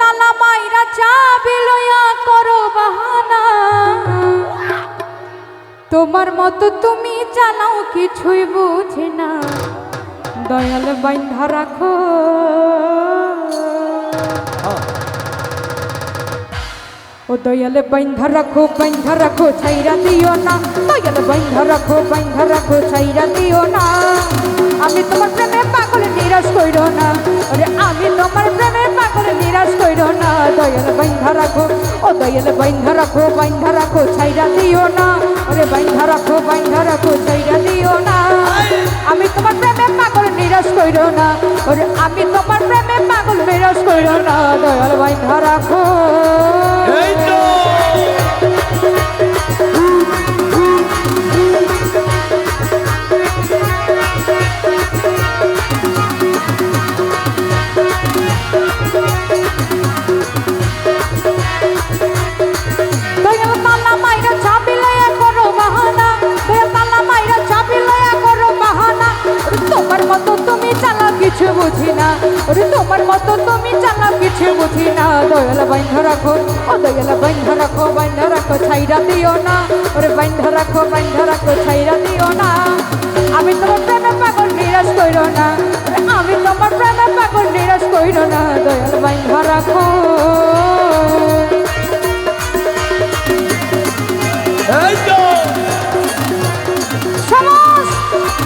নালা মাইরা করো বাহানা। তোমার মতো তুমি জানাও কিছুই বুঝি না। দয়াল বাইন্ধা রাখো। ও দয়ালে বাইন্ধা রাখো বাইন্ধা রাখো, ছাইরা দিও না। দয়াল বাইন্ধা রাখো বাইন্ধা রাখো, ছাইরা দিও না। আমি তোমার প্রেমে পাগল, নিরাশ কইরো না। আরে, আমি তোমার প্রেমে পাগল, নিরাশ কইরো না। দয়াল বাইন্ধা রাখো, ও দয়াল বাইন্ধা রাখো বাইন্ধা রাখো ছাইরা দিও না। আরে, বাইন্ধা রাখো বাইন্ধা রাখো ছাইরা দিও না। আমি তোমার প্রেমে পাগল, নিরাশ কইরো না। ওরে আমি তোমার প্রেমে পাগল, নিরাশ কইরো না। দয়াল বাইন্ধা রাখো। তোমার মতো তুমি চালা কিছু বুঝি না। ওরে তোমার মতো তুমি চালা কিছু বুঝি না। দয়াল বাইন্ধা রাখো ও দয়াল বাইন্ধা রাখো বাইন্ধা রাখো ছাইরা দিও না। ওরে বাইন্ধা রাখো বাইন্ধা রাখো ছাইরা দিও না। আমি তোমার প্রেমে পাগল, নিরাশ কইরো না। আমি তোমার প্রেমে পাগল, নিরাশ কইরো না। দয়াল বাইন্ধা রাখো। এই তো!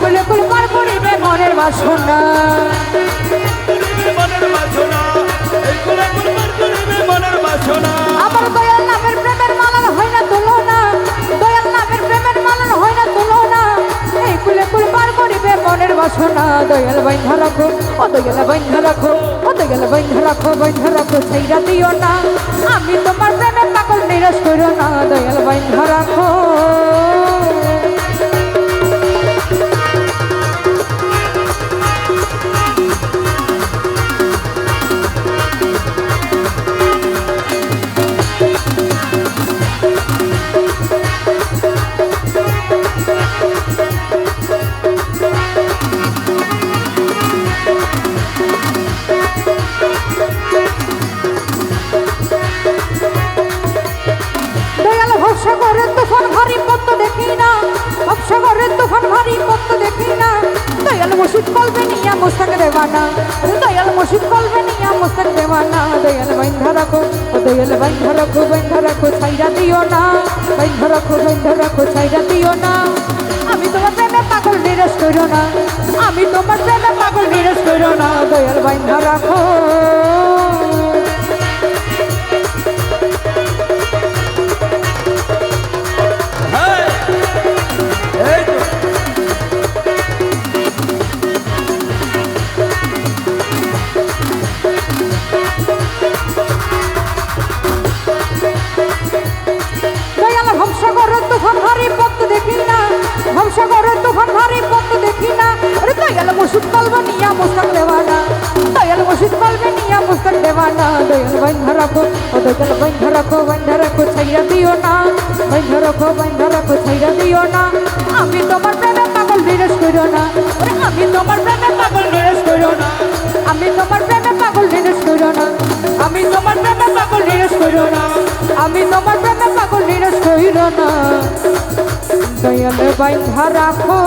কুলে কুল পার করিবে মনের বাসনা। করিবে মনের বাসনা এই কোলে কুরবান করিবে মনের বাসনা। দয়াল নামের প্রেমের মালার হয় না তুলনা দয়াল নামের প্রেমের মালার হয় না তুলনা। এই কুলে কুল পার করিবে মনের বাসনা দয়াল বাইন্ধা রাখো ও দয়াল বাইন্ধা রাখো ও দয়াল বাইন্ধা রাখো বাইন্ধা না। আমি তোমার প্রেমের পাগল নিরাশ করো না দয়াল বাইন্ধা রাখো। নিয়া মোস্তাক দেওয়ানা দয়াল মসজিদ কলবে নিয়া মোস্তাক দেওয়ানা দয়াল বাইন্ধা রাখো, ও দয়াল বাইন্ধা রাখো বাইন্ধা রাখো, ছাইরা দিও না। বাইন্ধা রাখো বাইন্ধা রাখো, ছাইরা দিও না। আমি তোমার প্রেমে পাগল নিরাশ করো না। আমি তোমার প্রেমে পাগল নিরাশ করো না। দয়াল বাইন্ধা রাখো। ও দয়াল বাইন্ধা রাখো বাইন্ধা রাখো ছাইরা দিও না। বাইন্ধা রাখো বাইন্ধা রাখো ছাইরা দিও না। আমি তোমার প্রেমে পাগল নিরাশ করো না। আমি তোমার প্রেমে পাগল নিরাশ করো না। আমি তোমার প্রেমে পাগল নিরাশ করো না। আমি তোমার প্রেমে পাগল নিরাশ করো না। আমি তোমার প্রেমে পাগল নিরাশ কইর না। দয়াল বাইন্ধা রাখো।